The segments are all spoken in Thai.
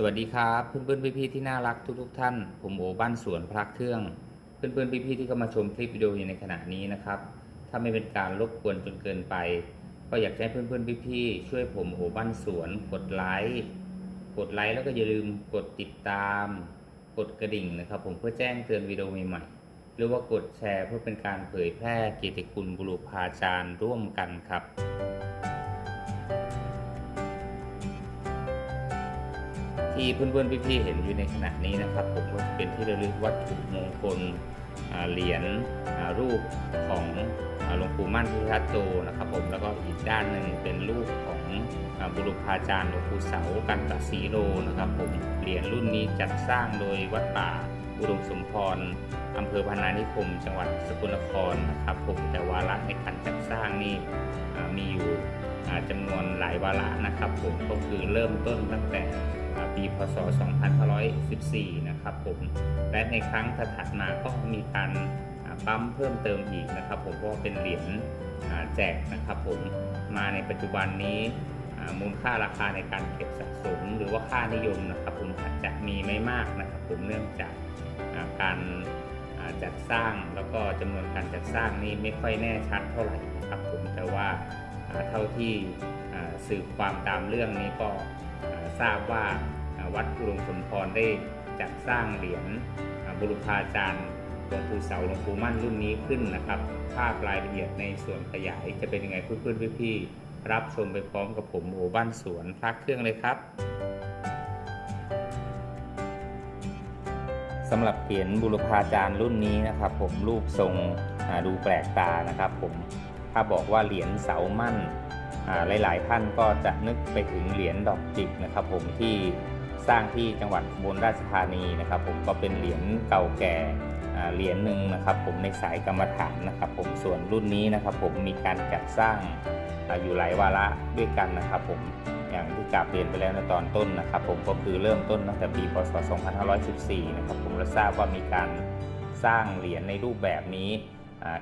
สวัสดีครับเพื่อนๆพี่ๆที่น่ารักทุกๆท่าน ผมโอบ้านสวนพระเครื่อง เพื่อนๆพี่ๆที่เข้ามาชมคลิปวิดีโออยู่ในขณะนี้นะครับ ถ้าไม่เป็นการรบกวนจนเกินไป ก็อยากให้เพื่อนๆพี่ๆช่วยผมโอบ้านสวน กดไลค์กดไลค์แล้วก็อย่าลืมกดติดตาม กดกระดิ่งนะครับ ผมเพื่อแจ้งเตือนวิดีโอใหม่ๆหรือว่ากดแชร์เพื่อเป็นการเผยแพร่เกียรติคุณบุรุษาจารย์ร่วมกันครับ ที่เพื่อนๆพี่ๆเห็นอยู่ในขณะนี้นะครับ ผมก็เป็นที่ระลึกวัตถุมงคลเหรียญรูปของหลวงปู่มั่นพุทธโตนะครับ ผมแล้วก็อีกด้านหนึ่งเป็นรูปของบุรุษาจารย์หลวงปู่เสากันตสีโลนะครับผมเหรียญรุ่นนี้จัดสร้างโดยวัดป่าอุดมสมพรอำเภอพนานิคม จังหวัดสกลนครนะครับผมแต่วาระในการจัดสร้างนี่มีอยู่ จำนวนหลายวาระนะครับผมก็คือเริ่มต้นตั้งแต่ปีพศ 2514 นะครับผมและในครั้งถัดมาก็มีการปั๊มเพิ่มเติมอีกนะครับผมเพราะว่าเป็นเหรียญแจกนะครับผมมาในปัจจุบันนี้มูลค่าราคาในการเก็บสะสม หรือว่าค่านิยมนะครับผมอาจจะมีไม่มากนะครับผมเนื่องจากการจัดสร้างแล้วก็จำนวนการจัดสร้างนี่ไม่ค่อยแน่ชัดเท่าไหร่นะครับผมแต่ว่า เท่าที่สืบความตามเรื่องนี้ก็ทราบว่าวัดอุดมสมพรได้จัดสร้างเหรียญบุรุษาจารย์หลวงปู่เสาหลวงปู่มั่นรุ่นนี้ขึ้นนะครับ ภาพรายละเอียดในส่วนขยายจะเป็นยังไงเพื่อนๆพี่ๆรับชมไปพร้อมกับผมโอบ้านสวนพระเครื่องเลยครับสำหรับเหรียญบุรพาจารย์รุ่นนี้นะครับ ผมรูปทรงดูแปลกตานะครับ ผม ถ้าบอกว่าเหรียญเสามั่นหลาย ๆ ท่านก็จะนึกไปถึงเหรียญดอกจิกนะครับ ผมที่สร้างที่จังหวัดอุบลราชธานีนะครับ ผมก็เป็นเหรียญเก่าแก่เหรียญหนึ่งนะครับ ผมในสายกรรมฐานนะครับ ผมส่วนรุ่นนี้นะครับ ผมมีการจัดสร้างอยู่หลายวาระด้วยกันนะครับ ผมอย่างที่กราบเรียนไปแล้วในตอนต้นนะครับ ผมก็คือเริ่มต้นตั้งแต่ปีพศ 2514 นะครับ ผมและทราบว่ามีการสร้างเหรียญในรูปแบบนี้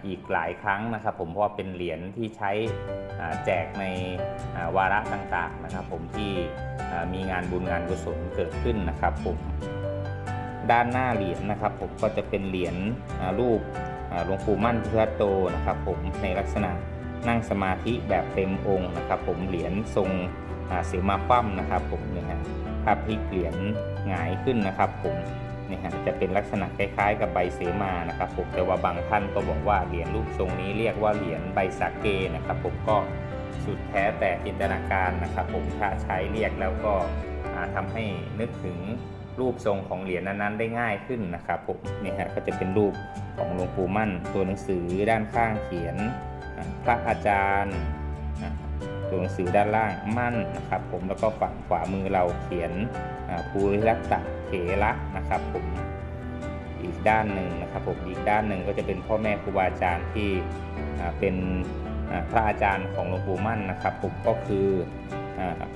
อีกหลายครั้งนะครับ ผมเพราะว่าเป็นเหรียญที่ใช้แจกในวาระต่างๆนะครับ ผมที่มีงานบุญงานกุศลเกิดขึ้นนะครับ ผมด้านหน้าเหรียญนะครับ ผมก็จะเป็นเหรียญรูปหลวงปู่มั่นพุทธโตนะครับ ผมในลักษณะนั่งสมาธิแบบเต็มองค์นะครับ ผมเหรียญทรงเสียมาคว่ำนะครับ ผมเนี่ยฮะภาพพลิกเหรียญหงายขึ้นนะครับ ผม นี่ฮะจะเป็นลักษณะคล้ายๆ กับใบเสมานะครับผมแต่ว่าบางท่านก็บอกว่าเหรียญรูปทรงนี้เรียกว่าเหรียญใบสาเกนะครับผมก็สุดแท้แต่จินตนาการนะครับผมถ้าใช้เรียกแล้วก็ทำให้นึกถึงรูปทรงของเหรียญนั้นๆได้ง่ายขึ้นนะครับผมนี่ฮะก็จะเป็นรูปของหลวงปู่มั่น ตัวหนังสือด้านข้างเขียนพระอาจารย์ ตัวหนังสือด้านล่างมั่นนะครับ ผมแล้วก็ฝั่งขวามือเราเขียนภูริรัตตะเถระนะครับ ผมอีกด้านหนึ่งนะครับผมอีกด้านหนึ่งก็จะเป็นพ่อแม่ครูบาอาจารย์ที่เป็นพระอาจารย์ของหลวงปู่มั่นนะครับ ผมก็คือ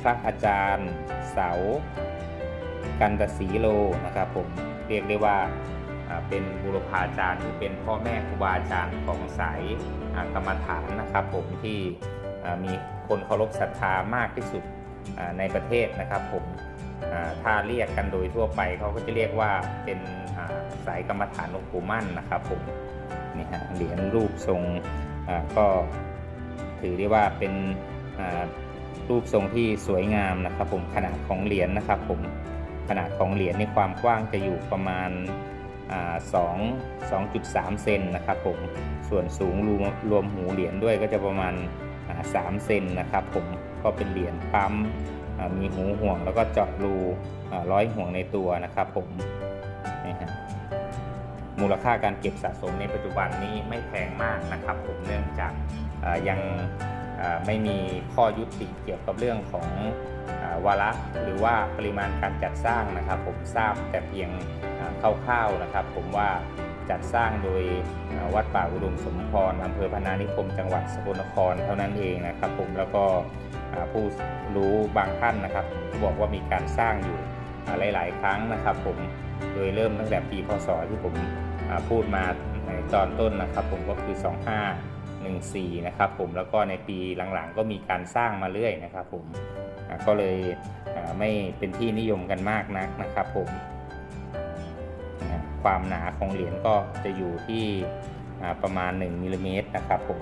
พระอาจารย์เสากันตสีโลนะครับ ผมเรียกได้ว่าเป็นบุรพาจารย์หรือเป็นพ่อแม่ครูบาอาจารย์ของสายกรรมฐานนะครับ ผมที่ มีคนเคารพศรัทธามากที่สุดในประเทศนะครับผมถ้าเรียกกันโดยทั่วไปเขาก็จะเรียกว่าเป็นสายกรรมฐานหลวงปู่มั่นนะครับผมนี่ฮะเหรียญรูปทรงก็ถือได้ว่าเป็นรูปทรงที่สวยงามนะครับผมขนาดของเหรียญนะครับผมขนาดของเหรียญในความกว้างจะอยู่ประมาณ2 2.3 เซนนะครับผมส่วนสูงรวมรวมหูเหรียญด้วยก็จะประมาณ 3 เซนนะครับผมก็เป็นเหรียญปั๊มมีหูห่วงแล้วก็เจาะรูร้อยห่วงในตัวนะครับผมนี่ฮะมูลค่าการเก็บสะสมในปัจจุบันนี้ไม่แพงมากนะครับ ผมเนื่องจากยังไม่มีข้อยุติเกี่ยวกับเรื่องของวาระหรือว่าปริมาณการจัดสร้างนะครับ ผมทราบแต่เพียงคร่าวๆนะครับ ผมว่า จัดสร้างโดยวัดป่าอุดมสมพรอำเภอพนานิคม จังหวัดสกลนครเท่านั้นเองนะครับผมแล้วก็ผู้รู้บางท่านนะครับบอกว่ามีการสร้างอยู่หลาย ๆ ครั้งนะครับผมโดยเริ่มตั้งแต่ปีพศที่ผมพูดมาในตอนต้นนะครับ ผมก็คือ 25 14 นะครับผมแล้วก็ในปีหลังๆ ก็มีการสร้างมาเรื่อยนะครับผมก็เลยไม่เป็นที่นิยมกันมากนักนะครับผม ความหนาของเหรียญก็จะอยู่ที่ประมาณ 1มิลลิเมตรนะครับผม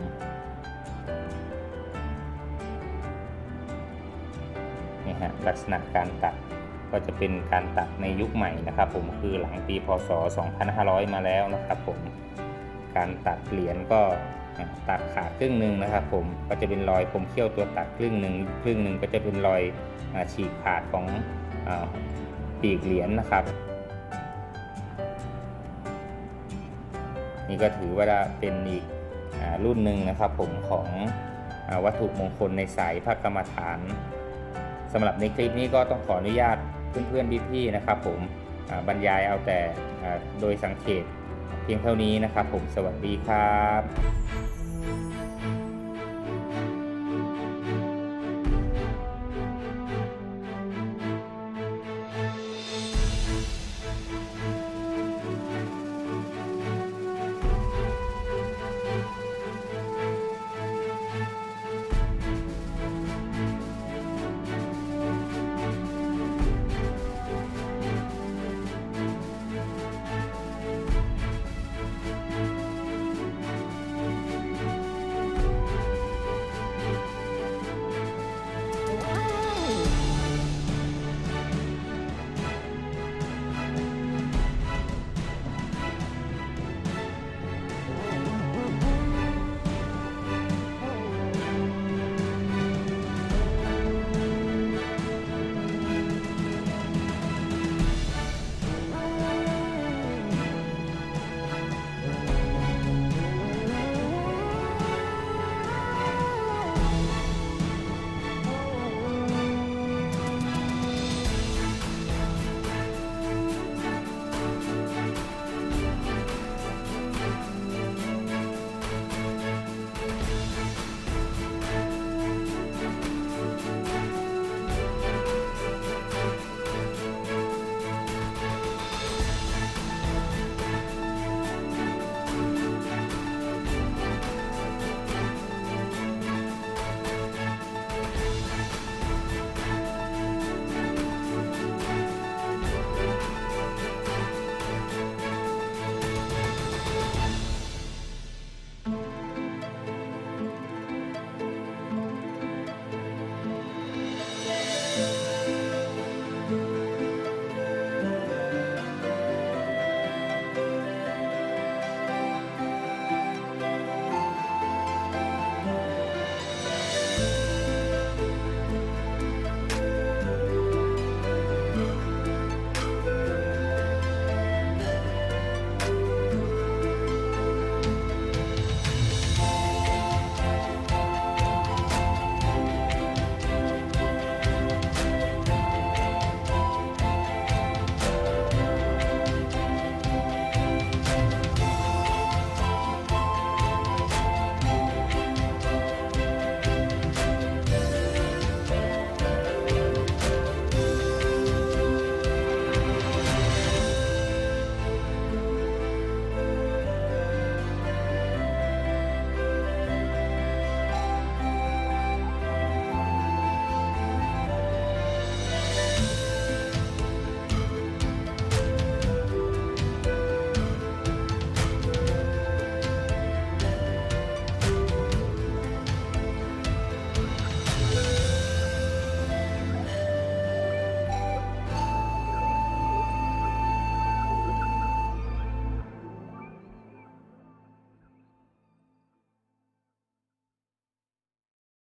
นี่ฮะลักษณะการตัดก็จะเป็นการตัดในยุคใหม่นะครับผมคือหลังปีพศ 2500 มาแล้วนะครับผมการตัดเหรียญก็ตัดขาดครึ่งหนึ่งนะครับผมก็จะเป็นรอยคมเขี้ยวตัวตัดครึ่งหนึ่งครึ่งหนึ่งก็จะเป็นรอยฉีกขาดของอปีกเหรียญนะครับ นี่ก็ถือว่าเป็นอีกอรุ่นหนึ่งนะครับผมของอวัตถุมงคลในสายพระกรรมฐานสำหรับในคลิปนี้ก็ต้องขออนุญาตเพื่อนๆพี่ๆนะครับผมบรรยายเอาแต่โดยสังเกตเพียงเท่านี้นะครับผมสวัสดีครับ